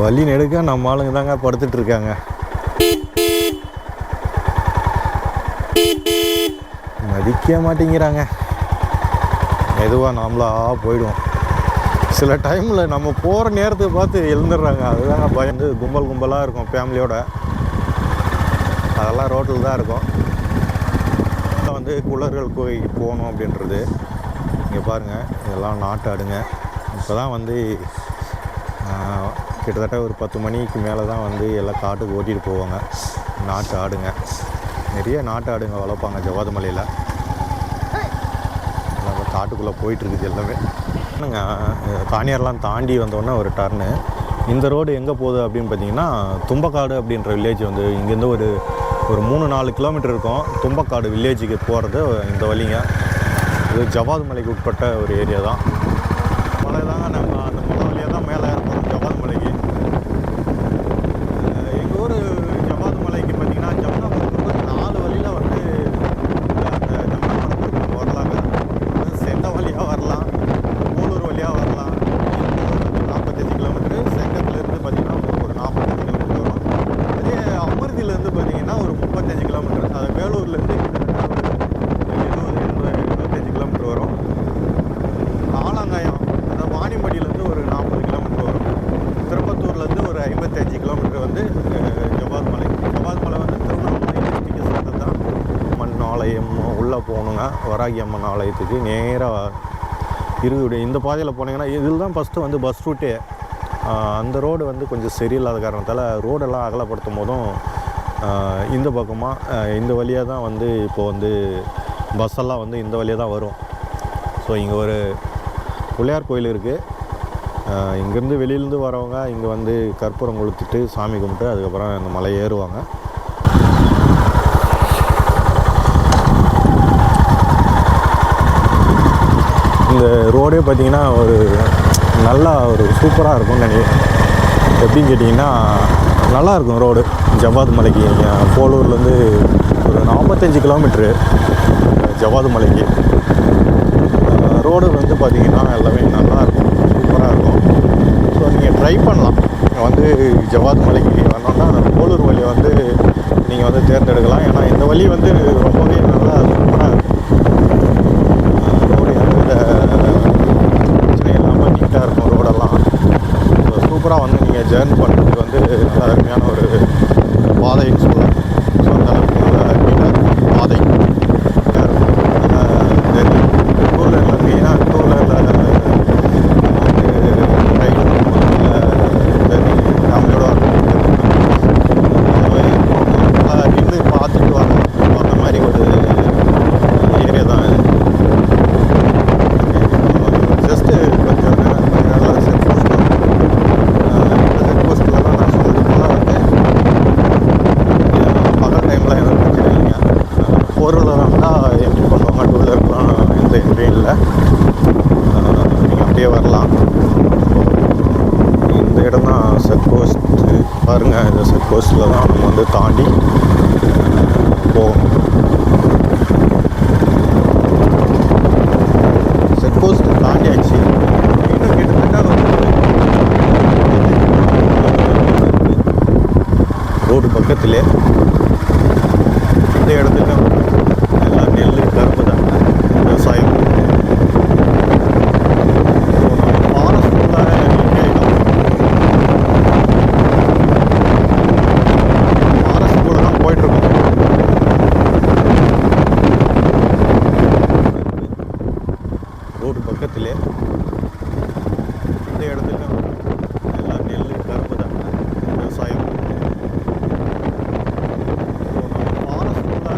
வழி நெடுக்க நம்ம ஆளுங்க தாங்க படுத்துட்டு இருக்காங்க. மதிக்க மாட்டேங்கிறாங்க. மெதுவாக நாமளா போயிடுவோம். சில டைமில் நம்ம போகிற நேரத்தை பார்த்து எழுந்துடுறாங்க. அதுதாங்க பயந்து கும்பல் கும்பலாக இருக்கும் ஃபேமிலியோட அதெல்லாம் ரோட்டில் தான் இருக்கும். இதெல்லாம் வந்து குளர்கள் கோயிலுக்கு போகணும் அப்படின்றது. இங்கே பாருங்கள் இதெல்லாம் நாட்டு ஆடுங்க இப்போ தான் வந்து கிட்டத்தட்ட ஒரு பத்து மணிக்கு மேலே தான் வந்து எல்லாம் காட்டுக்கு ஓட்டிகிட்டு போவாங்க. நாட்டு ஆடுங்க. நிறைய நாட்டு ஆடுங்க வளர்ப்பாங்க ஜவாது மலையில் நம்ம காட்டுக்குள்ளே போயிட்டுருக்குது எல்லாமே. என்னங்க காணியார்லாம் தாண்டி வந்தோடனே ஒரு டர்னு. இந்த ரோடு எங்கே போகுது அப்படின்னு பார்த்தீங்கன்னா தும்பக்காடு அப்படின்ற வில்லேஜ் வந்து இங்கேருந்து ஒரு ஒரு மூணு நாலு கிலோமீட்டர் இருக்கும். தும்பக்காடு வில்லேஜுக்கு போகிறது இந்த வழிங்க. இது ஜவாது மலைக்கு உட்பட்ட ஒரு ஏரியா தான் மலை தாங்க நம்ம அந்த மலை வழியாக தான் மேலே இருக்கோம் ஜவாது மலைக்கு எங்கள் ஊர் ஜவாது மலைக்கு பார்த்தீங்கன்னா ஜம்னாபுரத்துக்கு நாலு வழியில் வந்து அந்த ஜம்னாபுரத்துக்கு வரலாங்க அது செந்த வழியாக வரலாம் மூலூர் வழியாக வரலாம் நாற்பத்தஞ்சு கிலோமீட்டர் செங்கத்துலேருந்து பார்த்தீங்கன்னா ஒரு நாற்பத்தஞ்சு கிலோமீட்டர் வரும் அதே அமிர்தியிலேருந்து பார்த்தீங்கன்னா ஒரு முப்பத்தஞ்சு கிலோமீட்டர் அது வேலூர்லேருந்து எழுபது எண்பது எழுபத்தஞ்சு கிலோமீட்டர் வரும் ஆலங்காயம் அதாவது வாணிமடியிலேருந்து ஒரு நாற்பது கிலோமீட்டர் வரும் திருப்பத்தூர்லேருந்து ஒரு ஐம்பத்தஞ்சு கிலோமீட்டர் வந்து அஹ், ஜவ்வாது மலை ஜவ்வாது மலை வந்து திருவண்ணாமலை டிஸ்ட்ரிக்டை சேர்ந்தது தான் அம்மன் ஆலயம் போனீங்கன்னா வராகி அம்மன் ஆலயத்துக்கு நேராக இருக்குது இந்த பாதையில் போனீங்கன்னா இதில் தான் ஃபஸ்ட்டு வந்து பஸ் ரூட்டே அந்த ரோடு வந்து கொஞ்சம் சரியில்லாத காரணத்தால் ரோடெல்லாம் அகலப்படுத்தும் போதும் இந்த பக்கமாக இந்த வழியாக தான் வந்து இப்போ வந்து பஸ்ஸெல்லாம் வந்து இந்த வழியாக தான் வரும். ஸோ இங்கே ஒரு பிள்ளையார் கோயில் இருக்குது இங்கேருந்து வெளியிலேருந்து வரவங்க இங்கே வந்து கற்பூரம் கொளுத்துட்டு சாமி கும்பிட்டு அதுக்கப்புறம் இந்த மலை ஏறுவாங்க. இந்த ரோடே பார்த்தீங்கன்னா ஒரு நல்லா ஒரு சூப்பராக இருக்கும்னு நினைக்கிறேன். எப்படின்னு கேட்டிங்கன்னா நல்லா இருக்கும் ரோடு. ஜவ்வாது மலைக்கு போலூர்லேருந்து ஒரு நாற்பத்தஞ்சு கிலோமீட்ரு ஜவாது மலைக்கு. ரோடு வந்து பார்த்திங்கன்னா எல்லாமே நல்லா இருக்கும் சூப்பராக இருக்கும். ஸோ நீங்கள் ட்ரை பண்ணலாம். வந்து ஜவாத் மலைக்கு வரணுன்னா போலூர் வழியை வந்து நீங்கள் வந்து தேர்ந்தெடுக்கலாம். ஏன்னா இந்த வழி வந்து ரொம்பவே நல்லா சூப்பராக இருக்கும். Alex. ரோடு பக்கத்திலே இந்த இடத்துல எல்லாம் நெல் கரும்பு தான் விவசாயம் ஃபாரஸ்ட்டுள்ள ஃபாரஸ்ட் கூட தான் போயிட்டுருக்கோம் ரோடு பக்கத்திலே இந்த இடத்துல எல்லாம் நெல் கரும்பு தான் விவசாயம் ஃபாரஸ்ட்டுள்ள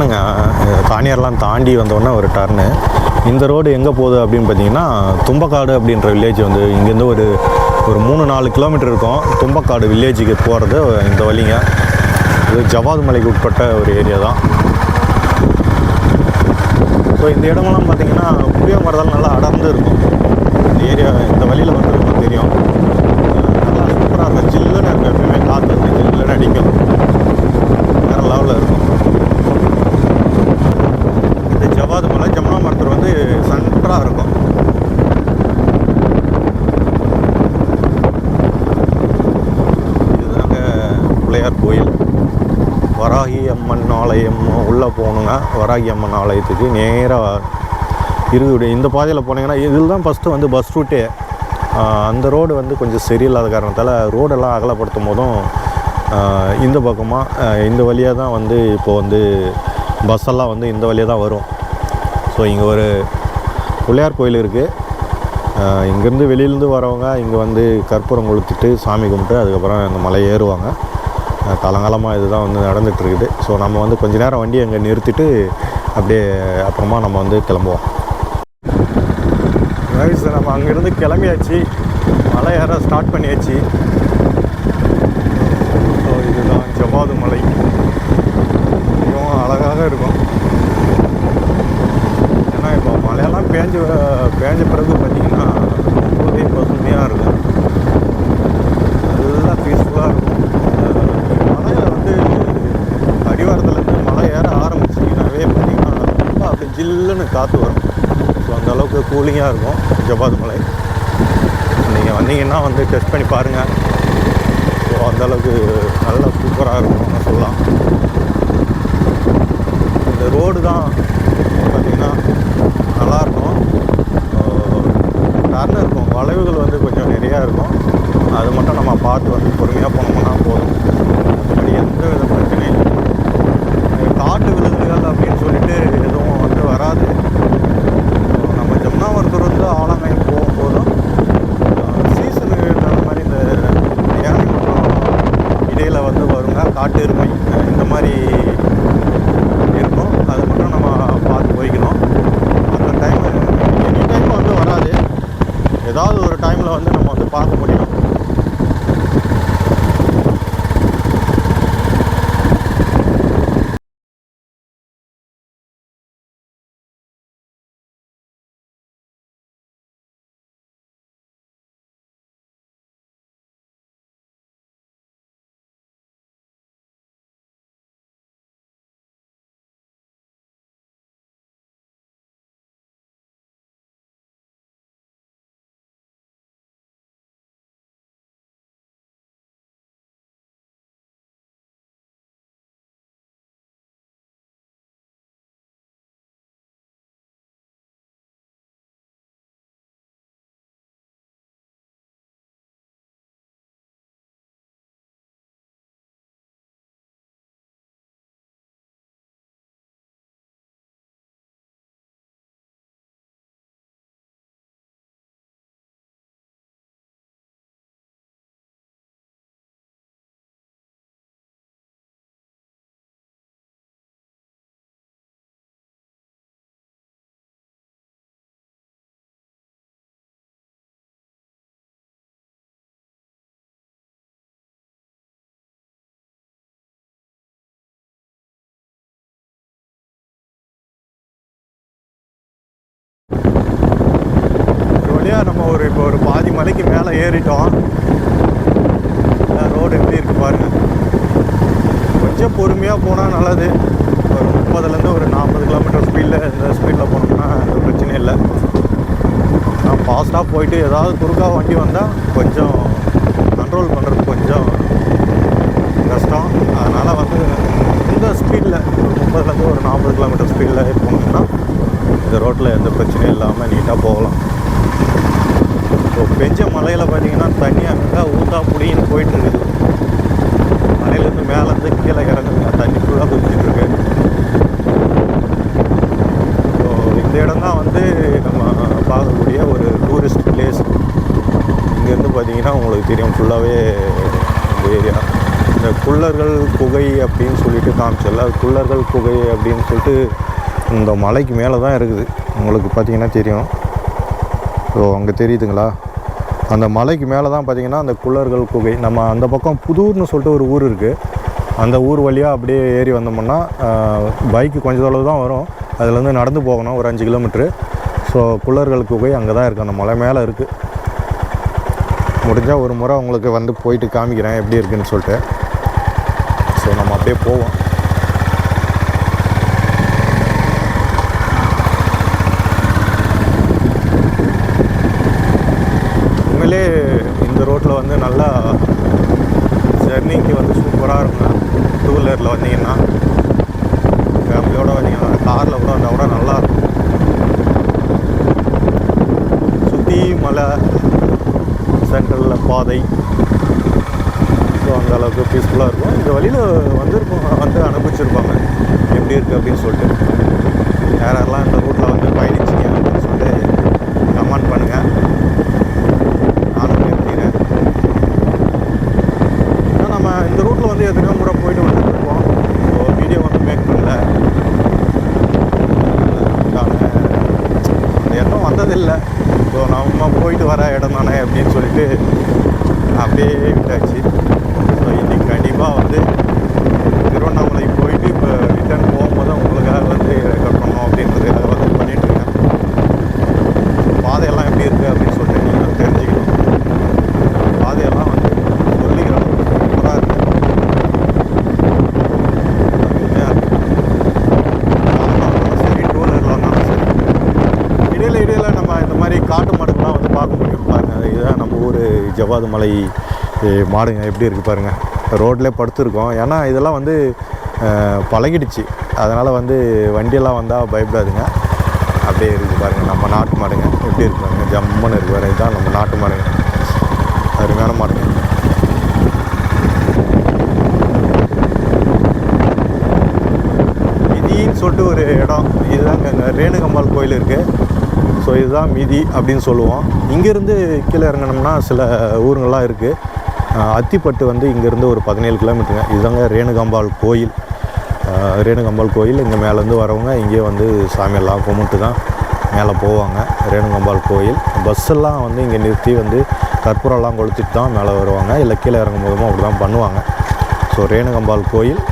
டர்னுங்க. தானியார்லாம் தாண்டி வந்தோடனே ஒரு டர்னு. இந்த ரோடு எங்கே போகுது அப்படின்னு பார்த்தீங்கன்னா தும்பக்காடு அப்படின்ற வில்லேஜ் வந்து இங்கேருந்து ஒரு ஒரு மூணு நாலு கிலோமீட்டர் இருக்கும். தும்பக்காடு வில்லேஜுக்கு போகிறது இந்த வழிங்க. இது ஜவாது மலைக்கு உட்பட்ட ஒரு ஏரியா தான். ஸோ இந்த இடமெல்லாம் பார்த்தீங்கன்னா புளிய மரத்தால் நல்லா அடர்ந்து இருக்கும். இந்த ஏரியா இந்த வழியில் வந்து தெரியும். நல்லா சூப்பராக இருக்கும் ஜில்லுன்னு இருக்கும் எப்பயுமே காற்று ஜில்லுன்னு அடிக்கும் வேறு லெவலில் இருக்கும் இந்த ஜவாது மலை ஜமுனா மரத்தூர் வந்து சென்டராக இருக்கும் இதுதாங்க பிள்ளையார் கோயில். வராகி அம்மன் ஆலயம் உள்ளே போகணுங்க. வராகி அம்மன் ஆலயத்துக்கு நேராக இருக்குது இந்த பாதையில் போனீங்கன்னா இதில் தான் ஃபஸ்ட்டு வந்து பஸ் ரூட்டே அந்த ரோடு வந்து கொஞ்சம் சரியில்லாத காரணத்தால் ரோடெல்லாம் அகலப்படுத்தும் போதும் இந்த பக்கமாக இந்த வழியாக தான் வந்து இப்போ வந்து பஸ் எல்லாம் வந்து இந்த வழியாக தான் வரும். ஸோ இங்கே ஒரு பிள்ளையார் கோயில் இருக்குது இங்கேருந்து வெளியிலேருந்து வரவங்க இங்கே வந்து கற்பூரம் கொளுத்துட்டு சாமி கும்பிட்டு அதுக்கப்புறம் அந்த மலை ஏறுவாங்க. காலங்காலமாக இதுதான் வந்து நடந்துகிட்ருக்குது. இருக்குது ஸோ நம்ம வந்து கொஞ்ச நேரம் வண்டியை அங்கே நிறுத்திட்டு அப்படியே அப்புறமா நம்ம வந்து கிளம்புவோம். ரைஸ் நம்ம அங்கேருந்து கிளம்பியாச்சு. மலை ஏற ஸ்டார்ட் பண்ணியாச்சு. ஸோ இதுதான் ஜவாது மலை. மிகவும் அழகாக இருக்கும். ஏன்னா இப்போ மலையெல்லாம் பேஞ்ச பேஞ்ச பிறகு பார்த்திங்கன்னா ரொம்பவே பசுமையாக இருக்கும் நல்லா பீஸ்ஃபுல்லாக இருக்கும் அஹ் மலை வந்து அடிவாரத்துலேருந்து மலை ஏற ஆரம்பிச்சிங்கனாவே பார்த்தீங்கன்னா ரொம்ப அப்படி ஜில்லுன்னு காற்று வரும். ஸோ அந்தளவுக்கு கூலிங்காக இருக்கும் ஜப்பாத் மலை. நீங்கள் வந்தீங்கன்னா வந்து டெஸ்ட் பண்ணி பாருங்கள் ஸோ அந்த அளவுக்கு நல்ல சூப்பராக இருக்கும் சொல்லலாம். இந்த ரோடு தான் பார்த்திங்கன்னா நல்லாயிருக்கும் டர்ன் இருக்கும். வளைவுகள் வந்து கொஞ்சம் நிறையா இருக்கும். நம்ம ஒரு இப்போ ஒரு பாதி மலைக்கு மேலே ஏறிட்டோம். ரோடு எப்படி இருக்கு பாருங்கள் கொஞ்சம் பொறுமையாக போனால் நல்லது. ஒரு முப்பதுலேருந்து ஒரு நாற்பது கிலோமீட்டர் ஸ்பீடில் இந்த ஸ்பீடில் போனோம்னா எந்த பிரச்சனையும் இல்லை. நான் ஃபாஸ்ட்டாக போயிட்டு ஏதாவது குறுக்காக வண்டி வந்தால் கொஞ்சம் கண்ட்ரோல் பண்ணுறது கொஞ்சம் கஷ்டம். அதனால் வந்து இந்த ஸ்பீடில் ஒரு முப்பதுலேருந்து ஒரு நாற்பது கிலோமீட்டர் ஸ்பீடில் போனோம்னா இந்த ரோட்டில் எந்த பிரச்சனையும் இல்லாமல் நீட்டாக போகலாம். இப்போ பெஞ்ச மலையில் பார்த்தீங்கன்னா தண்ணி அங்கே ஊத்தா புடின்னு போயிட்டுருக்குது. மலையிலேருந்து மேலேருந்து கீழே இறங்குங்க தண்ணி ஃபுல்லாக குதிச்சுட்டு ஸோ இந்த இடம்தான் வந்து நம்ம பார்க்கக்கூடிய ஒரு டூரிஸ்ட் பிளேஸ் இங்கேருந்து பார்த்தீங்கன்னா உங்களுக்கு தெரியும் ஃபுல்லாகவே இந்த ஏரியா இந்த குள்ளர்கள் குகை அப்படின்னு சொல்லிட்டு காமிச்சல குள்ளர்கள் குகை அப்படின்னு சொல்லிட்டு இந்த மலைக்கு மேலே தான் இருக்குது. உங்களுக்கு பார்த்தீங்கன்னா தெரியும். ஸோ அங்கே தெரியுதுங்களா? அந்த மலைக்கு மேலே தான் பார்த்திங்கன்னா அந்த குள்ளர்கள் குகை. நம்ம அந்த பக்கம் புதூர்னு சொல்லிட்டு ஒரு ஊர் இருக்குது அந்த ஊர் வழியாக அப்படியே ஏறி வந்தோம்னா பைக்கு கொஞ்ச தொலைவு தான் வரும். அதுலேருந்து நடந்து போகணும் ஒரு அஞ்சு கிலோமீட்ரு ஸோ குள்ளர்கள் குகை அங்கே தான் இருக்குது அந்த மலை மேலே இருக்குது முடிஞ்சால் ஒரு முறை உங்களுக்கு வந்து போயிட்டு காமிக்கிறேன் எப்படி இருக்குதுன்னு சொல்லிட்டு. ஸோ நம்ம அப்படியே போவோம் உண்மையிலே இந்த ரோட்டில் வந்து நல்லா ஜர்னிக்கு வந்து சூப்பராக இருக்கும் டூ வீலரில் வந்தீங்கன்னா ஃபேமிலியோடு வந்தீங்கன்னா காரில் கூட வந்தால் கூட நல்லா இருக்கும் சுற்றி மலை சென்ட்ரலில் பாதை. ஸோ அந்த அளவுக்கு பீஸ்ஃபுல்லாக இருக்கும். இந்த வழியில் வந்திருப்போம் வந்து அனுப்பிச்சிருப்பாங்க எப்படி இருக்குது அப்படின்னு சொல்லிட்டு. யார் யாரெல்லாம் இந்த ரூட்டில் வந்து பயணிச்சிங்க அப்படின்னு சொல்லிட்டு கமெண்ட் பண்ணுங்கள் நானும் தெரிஞ்சுக்கிறேன் ஏன்னா நம்ம இந்த ரூட்டில் வந்து எத்தனையோ முறை போயிட்டு வந்துட்டு ஸோ வீடியோ வந்து மேக் பண்ணல. அதுக்கான அந்த இடம் வந்ததில்லை. ஸோ நம்ம போயிட்டு வர இடம் தானே அப்படின்னு சொல்லி சொல்லிட்டு அப்படியே விட்டாச்சு ஸோ இன்றைக்கி கண்டிப்பாக வந்து திருவண்ணாமலை போயிட்டு இப்போ ரிட்டர்ன் போகும்போது உங்களுக்காக வந்து ரெக்கார்ட் பண்ணோம் அப்படின்றதுக்காக வந்து பண்ணிகிட்ருக்கேன் பாதையெல்லாம் எப்படி இருக்குது அப்படின்னு சொல்லிட்டு நீங்கள் தெரிஞ்சுக்கணும் பாதையெல்லாம் வந்து சொல்லிக்கிற அளவுக்கு சூப்பராக இருக்குது அருமையாக இருக்குது சரி டூ வீலரில் வந்தாலும் சரி இடையில இடையில நம்ம இந்த மாதிரி காட்டு மாடுகள்லாம் வந்து பார்க்க முடியும் பாருங்க இதுதான் நம்ம ஊர் ஜவ்வாது மலை மாடுங்க எப்படி இருக்குது பாருங்கள் ரோட்லேயே படுத்துருக்கோம். ஏன்னா இதெல்லாம் வந்து பழகிடுச்சு. அதனால் வந்து வண்டியெல்லாம் வந்தால் பயப்படாதுங்க. அப்படியே இருக்குது பாருங்கள் நம்ம நாட்டு மாடுங்க. எப்படி இருக்கு பாருங்க ஜம்முன்னு இருக்கு பாருங்க. இதுதான் நம்ம நாட்டு மாடுங்க. அருமையான மாடுங்க. மிதின்னு சொல்லிட்டு ஒரு இடம். இதுதாங்க இங்கே ரேணுகம்பாள் கோயில் இருக்குது ஸோ இதுதான் மீதி அப்படின்னு சொல்லுவோம். இங்கேருந்து கீழே இறங்கினோம்னா சில ஊருங்கள்லாம் இருக்குது அத்திப்பட்டு வந்து இங்கேருந்து ஒரு பதினேழு கிலோமீட்டருங்க. இதுதாங்க ரேணுகம்பாள் கோயில். ரேணுகம்பாள் கோயில். இங்கே மேலேருந்து வரவங்க இங்கேயே வந்து சாமியெல்லாம் கும்பிட்டு தான் மேலே போவாங்க. ரேணுகம்பாள் கோயில். பஸ்ஸெல்லாம் வந்து இங்கே நிறுத்தி வந்து கற்பூரம்லாம் கொளுத்திட்டு தான் மேலே வருவாங்க. இல்லை கீழே இறங்கும் போதும் அப்படி தான் பண்ணுவாங்க. ஸோ ரேணுகம்பாள் கோயில்.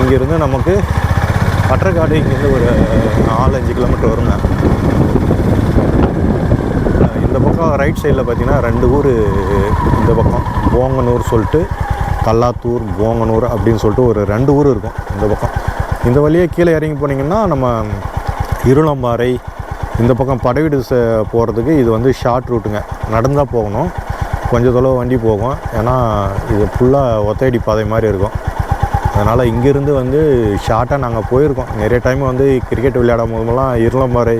இங்கேருந்து நமக்கு பட்டர்காடு இங்கேருந்து ஒரு நாலஞ்சு கிலோமீட்டர் வருங்க. இந்த பக்கம் ரைட் சைடில் பார்த்தீங்கன்னா ரெண்டு ஊர் இந்த பக்கம் போங்கனூர் சொல்லிட்டு கல்லாத்தூர் போங்கனூர் அப்படின்னு சொல்லிட்டு ஒரு ரெண்டு ஊர் இருக்கும் இந்த பக்கம். இந்த வழியே கீழே இறங்கி போனீங்கன்னா நம்ம இருளம்பாறை இந்த பக்கம் படைவீடு ச போகிறதுக்கு இது வந்து ஷார்ட் ரூட்டுங்க நடந்தால் போகணும். கொஞ்சம் தொலைவு வண்டி போகும். ஏன்னா இது ஃபுல்லாக ஒத்தையடி பாதை மாதிரி இருக்கும். அதனால் இங்கேருந்து வந்து ஷார்ட்டாக நாங்கள் போயிருக்கோம். நிறைய டைம் வந்து கிரிக்கெட் விளையாடும் போதெல்லாம் இருளம்பாறை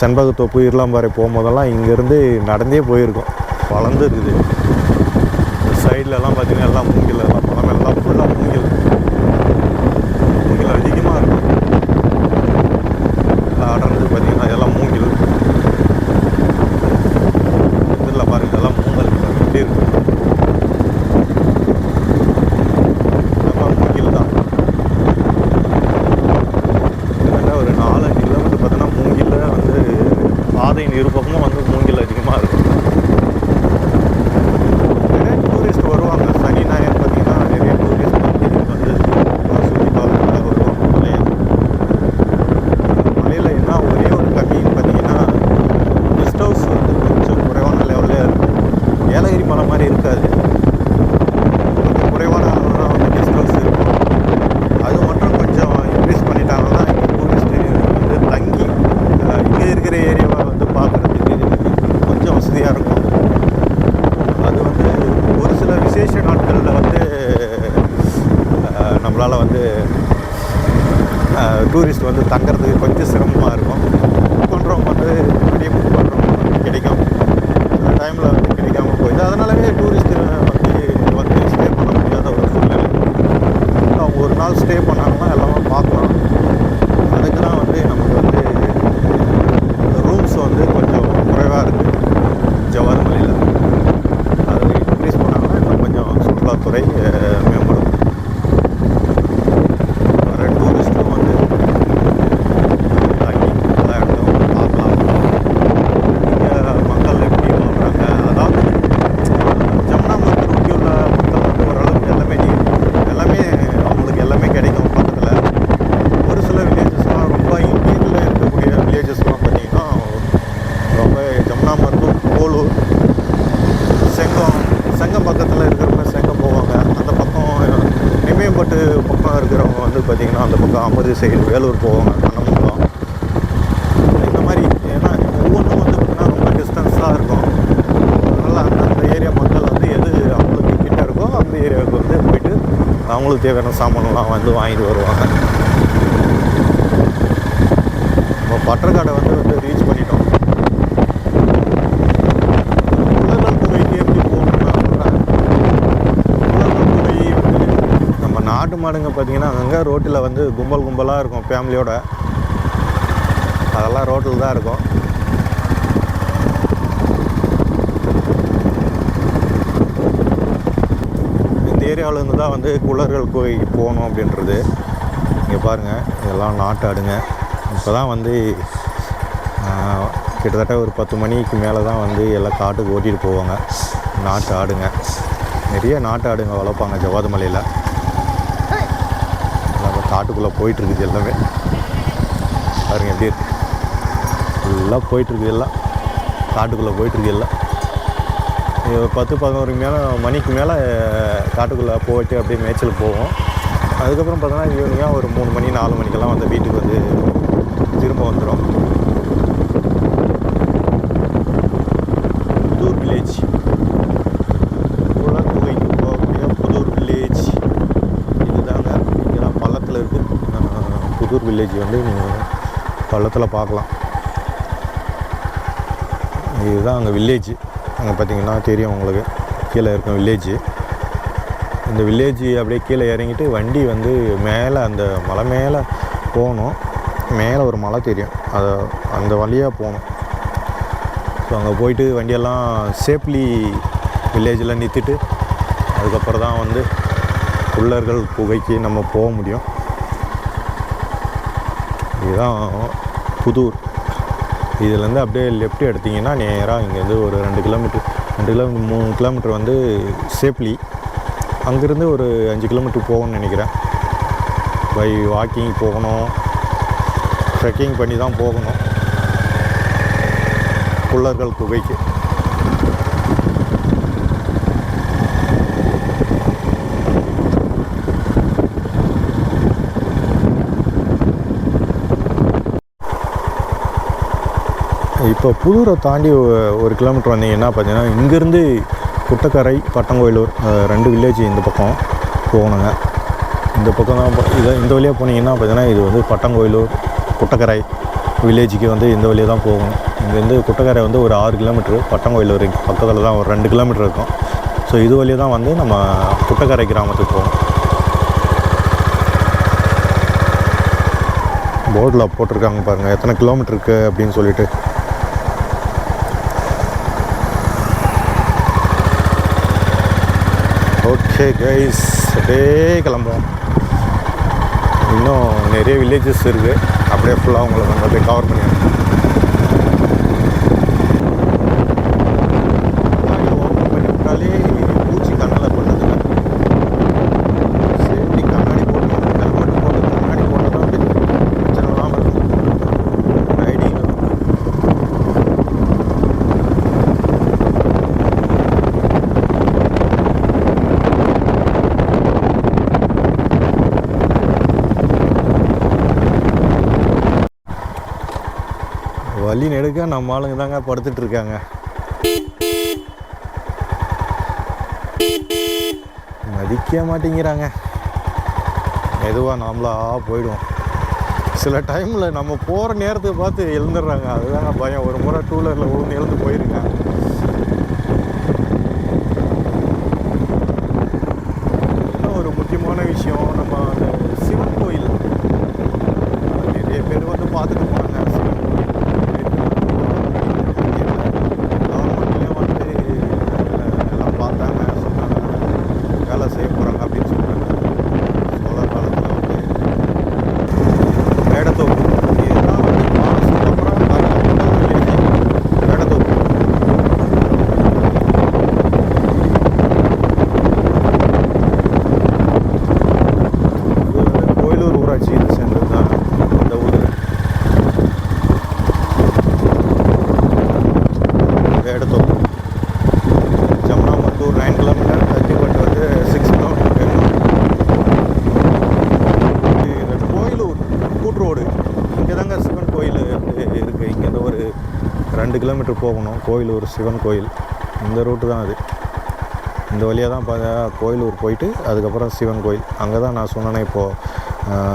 செண்பகத்தோப்பு இருளம்பாறை போகும்போதெல்லாம் இங்கேருந்து நடந்தே போயிருக்கோம். வளர்ந்துருக்குது. சைட்லலாம் பார்த்தீங்கன்னா எல்லாம் கோலூர் செங்கம் செங்கம் பக்கத்தில் இருக்கிறவங்க செங்கம் போவாங்க. அந்த பக்கம் நிமியம்பட்டு பக்கம் இருக்கிறவங்க வந்து பார்த்திங்கன்னா அந்த பக்கம் அமது சைடு வேலூர் போவாங்க கண்ணமங்கலம். இந்த மாதிரி ஏன்னா ஒவ்வொன்றும் வந்து பார்த்திங்கன்னா ரொம்ப டிஸ்டன்ஸாக இருக்கும். அதனால் அந்த ஏரியா மக்கள் வந்து எது அவங்களுக்கு கிட்டே இருக்கோ அந்த ஏரியாவுக்கு வந்து போயிட்டு அவங்களுக்கு தேவையான சாமான்லாம் வந்து வாங்கிட்டு வருவாங்க. பட்டர்காடை வந்து வந்து ரீச் பண்ணிட்டோம். மாடுங்க பார்த்தீங்கன்னா அங்கங்கே ரோட்டில் வந்து கும்பல் கும்பலாக இருக்கும் ஃபேமிலியோட. அதெல்லாம் ரோட்டில் தான் இருக்கும். இந்த ஏரியாவிலேருந்து தான் வந்து குளர்கள் போய் போகணும் அப்படின்றது. இங்கே பாருங்கள் இதெல்லாம் நாட்டு ஆடுங்க. இப்போ தான் வந்து கிட்டத்தட்ட ஒரு பத்து மணிக்கு மேலே தான் வந்து எல்லாம் காட்டுக்கு ஓட்டிகிட்டு போவாங்க. நாட்டு ஆடுங்க. நிறைய நாட்டு ஆடுங்க வளர்ப்பாங்க ஜவாது மலையில். காட்டுக்குள்ளே போயிட்டுருக்குது எல்லாமே. பாருங்க எப்படி எல்லாம் போயிட்டுருக்கு எல்லாம். காட்டுக்குள்ளே போயிட்டுருக்கு எல்லாம். பத்து பதினோரு மேலே மணிக்கு மேலே காட்டுக்குள்ளே போயிட்டு அப்படியே மேய்ச்சல் போவோம். அதுக்கப்புறம் பார்த்தோன்னா ஈவினிங்காக ஒரு மூணு மணி நாலு மணிக்கெல்லாம் வந்து வீட்டுக்கு வந்து திரும்ப வந்துடும் புதூர் வில்லேஜ் குளத்துகைக்கு போகக்கூடிய புதூர் வில்லேஜ் இதுதாங்க இதெல்லாம் பள்ளத்தில் இருக்குது புதூர் வில்லேஜ் வந்து நீங்கள் பள்ளத்தில் பார்க்கலாம். இதுதான் அங்கே வில்லேஜ் அங்கே பார்த்தீங்கன்னா தெரியும் உங்களுக்கு. கீழே இருக்கும் வில்லேஜ் இந்த வில்லேஜ் அப்படியே கீழே இறங்கிட்டு வண்டி வந்து மேலே அந்த மலை மேலே போகணும். மேலே ஒரு மலை தெரியும். அதை அந்த வழியாக போகணும். ஸோ அங்கே போயிட்டு வண்டியெல்லாம் சேஃப்லி வில்லேஜில் நிறுத்திட்டு அதுக்கப்புறம் தான் வந்து குள்ளர்கள் புகைக்கு நம்ம போக முடியும். இதுதான் புதூர். இதுலேருந்து அப்படியே லெஃப்ட் எடுத்தீங்கன்னா நேராக இங்கேருந்து ஒரு ரெண்டு கிலோமீட்டர் ரெண்டு கிலோமீட்டர் மூணு கிலோமீட்டர் வந்து சேஃப்லி அங்கேருந்து ஒரு அஞ்சு கிலோமீட்டர் போகணும்னு நினைக்கிறேன். பை வாக்கிங் போகணும். ட்ரெக்கிங் பண்ணி தான் போகணும். குள்ளர்கள் குகைக்கு. இப்போ புதூரை தாண்டி ஒரு கிலோமீட்டர் வந்தீங்கன்னா பார்த்தீங்கன்னா இங்கேருந்து குட்டக்கரை பட்டங்கோயிலூர் ரெண்டு வில்லேஜ் இந்த பக்கம் போகணுங்க. இந்த பக்கம் தான் இதை இந்த வழியாக போனீங்கன்னா பார்த்தீங்கன்னா இது வந்து பட்டங்கோயிலூர் குட்டக்கரை வில்லேஜுக்கு வந்து இந்த வழியாக தான் போகணும். இங்கேருந்து குட்டக்கரை வந்து ஒரு ஆறு கிலோமீட்ரு பட்டங்கோயிலூர் பக்கத்தில் தான் ஒரு ரெண்டு கிலோமீட்டர் இருக்கும். ஸோ இது வழியாக தான் வந்து நம்ம குட்டக்கரை கிராமத்துக்கு போகணும். போர்டில் போட்டிருக்காங்க பாருங்கள் எத்தனை கிலோமீட்டருக்கு அப்படின்னு சொல்லிட்டு. ஓகே கைஸ் அப்படியே கிளம்புவோம் இன்னும் நிறைய வில்லேஜஸ் இருக்குது அப்படியே ஃபுல்லாக உங்களை வந்து அப்படியே கவர் பண்ணிடுறேன் வழி எடுக்க நம்ம ஆளுங்க தாங்க படுத்துட்டு இருக்காங்க மதிக்க மாட்டேங்கிறாங்க. மெதுவாக நாமளாக போயிடுவோம். சில டைமில் நம்ம போகிற நேரத்தை பார்த்து எழுந்துடுறாங்க. அதுதாங்க பயம். ஒரு முறை டூ வீலரில் விழுந்து எழுந்து போயிருக்கேன் இன்னும் ஒரு முக்கியமான விஷயம் நம்ம அந்த சிவன் கோயில் நிறைய பேர் வந்து பார்த்துட்டு போனாங்க சிவன் கோயில் கவர்மெண்ட்லேயும் வந்து எல்லாம் பார்த்தாங்க சொன்னாங்க வேலை செய்ய போகிறாங்க அப்படின்னு சொன்னாங்க சோழர் காலத்தில் வந்து மேடத்தோப்பு இதுதான் வந்து மானசுக்கு அப்புறம் பாருங்க முதல் village மேடத்தோப்பு இது வந்து கோயிலூர் ஊராட்சியில் சேர்ந்தது தான் இந்த ஊர் வேடத்தோப்பு ஜமுனா மத்தூர் நைன் கிலோமீட்டர் தத்திப்பட்டு வந்து சிக்ஸ் கிலோமீட்டர் ரெண்டு கிலோமீட்டர் போகணும். கோயிலூர் சிவன் கோயில். இந்த ரூட்டு தான் அது. இந்த வழியாக தான் பார்த்தா கோயிலூர் போயிட்டு அதுக்கப்புறம் சிவன் கோயில். அங்கே தான் நான் சொன்னேனே இப்போது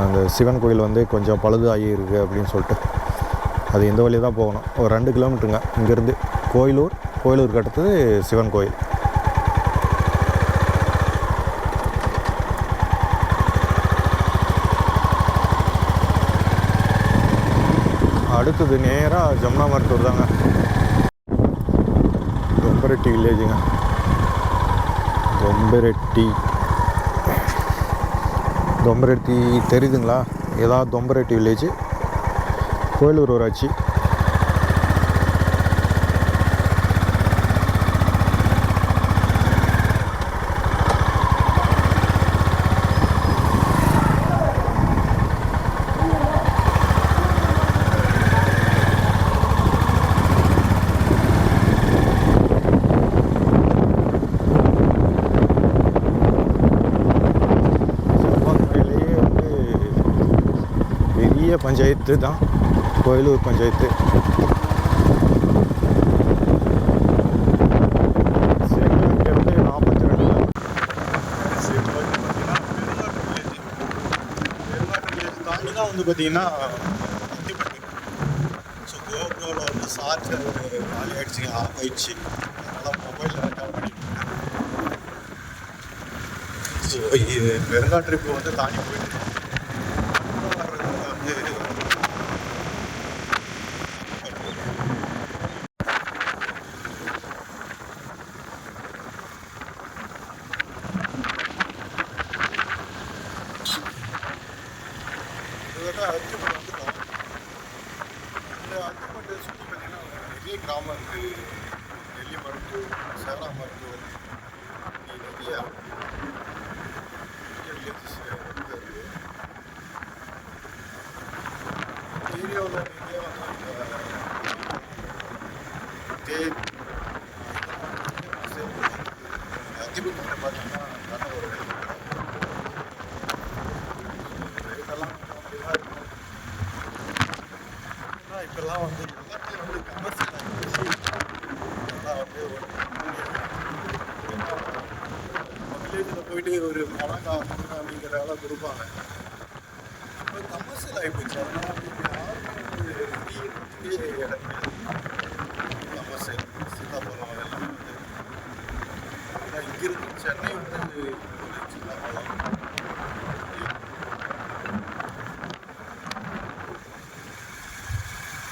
அந்த சிவன் கோயில் வந்து கொஞ்சம் பழுது ஆகியிருக்கு அப்படின்னு சொல்லிட்டு. அது இந்த வழியாக தான் போகணும். ஒரு ரெண்டு கிலோமீட்டருங்க. இங்கேருந்து கோயிலூர் கோயிலூருக்கு அடுத்தது சிவன் கோயில். அடுத்தது நேராக ஜமுனா மருத்துவர் தாங்க. தொம்பரெட்டி வில்லேஜுங்க தொம்பரெட்டி தொம்பரெட்டி தெரியுதுங்களா? ஏதாவது தொம்பரெட்டி வில்லேஜ் கோயிலூர் ஊராட்சி. பஞ்சாயத்து தான். கோயிலூர் பஞ்சாயத்து. வந்து பார்த்தீங்கன்னா ஸோ கோப்ரோவில் வந்து சார்ஜர் காலி ஆயிடுச்சுங்க ஆஃப் ஆயிடுச்சு. அதனால் மொபைலில் ரெக்கார்ட் பண்ணிட்டு ஸோ இது பெருங்கா ட்ரிப்பு வந்து தாண்டி போயிட்டு कि